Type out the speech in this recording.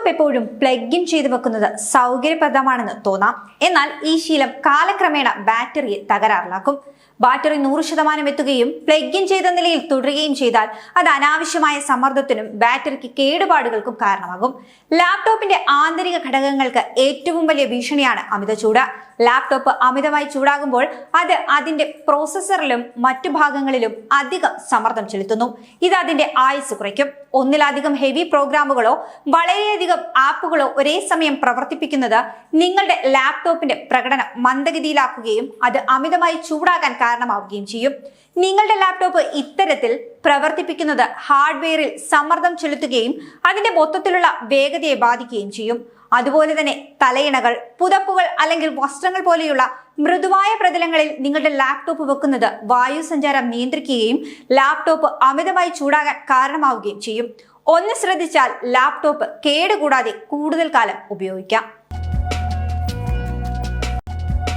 Laptop എപ്പോഴും plug in ചെയ്ത് വെക്കുന്നത് സൗകര്യപ്രദമാണെന്ന് തോന്നാം. എന്നാൽ ഈ ശീലം കാലക്രമേണ ബാറ്ററിയെ തകരാറിലാക്കും. ബാറ്ററി നൂറ് ശതമാനം എത്തുകയും പ്ലഗ് ഇൻ ചെയ്ത നിലയിൽ തുടരുകയും ചെയ്താൽ അത് അനാവശ്യമായ സമ്മർദ്ദത്തിനും ബാറ്ററിക്ക് കേടുപാടുകൾക്കും കാരണമാകും. ലാപ്ടോപ്പിന്റെ ആന്തരിക ഘടകങ്ങൾക്ക് ഏറ്റവും വലിയ ഭീഷണിയാണ് അമിത ചൂട്. ലാപ്ടോപ്പ് അമിതമായി ചൂടാകുമ്പോൾ അത് അതിന്റെ പ്രോസസ്സറിലും മറ്റു ഭാഗങ്ങളിലും അധികം സമ്മർദ്ദം ചെലുത്തുന്നു. ഇത് അതിന്റെ ആയുസ് കുറയ്ക്കും. ഒന്നിലധികം ഹെവി പ്രോഗ്രാമുകളോ വളരെയധികം ആപ്പുകളോ ഒരേ സമയം പ്രവർത്തിപ്പിക്കുന്നത് നിങ്ങളുടെ ലാപ്ടോപ്പിന്റെ പ്രകടനം മന്ദഗതിയിലാക്കുകയും അത് അമിതമായി ചൂടാകാൻ കാരണമാവുകയും ചെയ്യും. നിങ്ങളുടെ ലാപ്ടോപ്പ് ഇത്തരത്തിൽ പ്രവർത്തിപ്പിക്കുന്നത് ഹാർഡ്വെയറിൽ സമ്മർദ്ദം ചെലുത്തുകയും അതിന്റെ മൊത്തത്തിലുള്ള വേഗതയെ ബാധിക്കുകയും ചെയ്യും. അതുപോലെ തന്നെ തലയിണകൾ പുതപ്പുകൾ അല്ലെങ്കിൽ വസ്ത്രങ്ങൾ പോലെയുള്ള മൃദുവായ പ്രതലങ്ങളിൽ നിങ്ങളുടെ ലാപ്ടോപ്പ് വെക്കുന്നത് വായു സഞ്ചാരം നിയന്ത്രിക്കുകയും ലാപ്ടോപ്പ് അമിതമായി ചൂടാകാൻ കാരണമാവുകയും ചെയ്യും. ഒന്ന് ശ്രദ്ധിച്ചാൽ ലാപ്ടോപ്പ് കേടുകൂടാതെ കൂടുതൽ കാലം ഉപയോഗിക്കാം.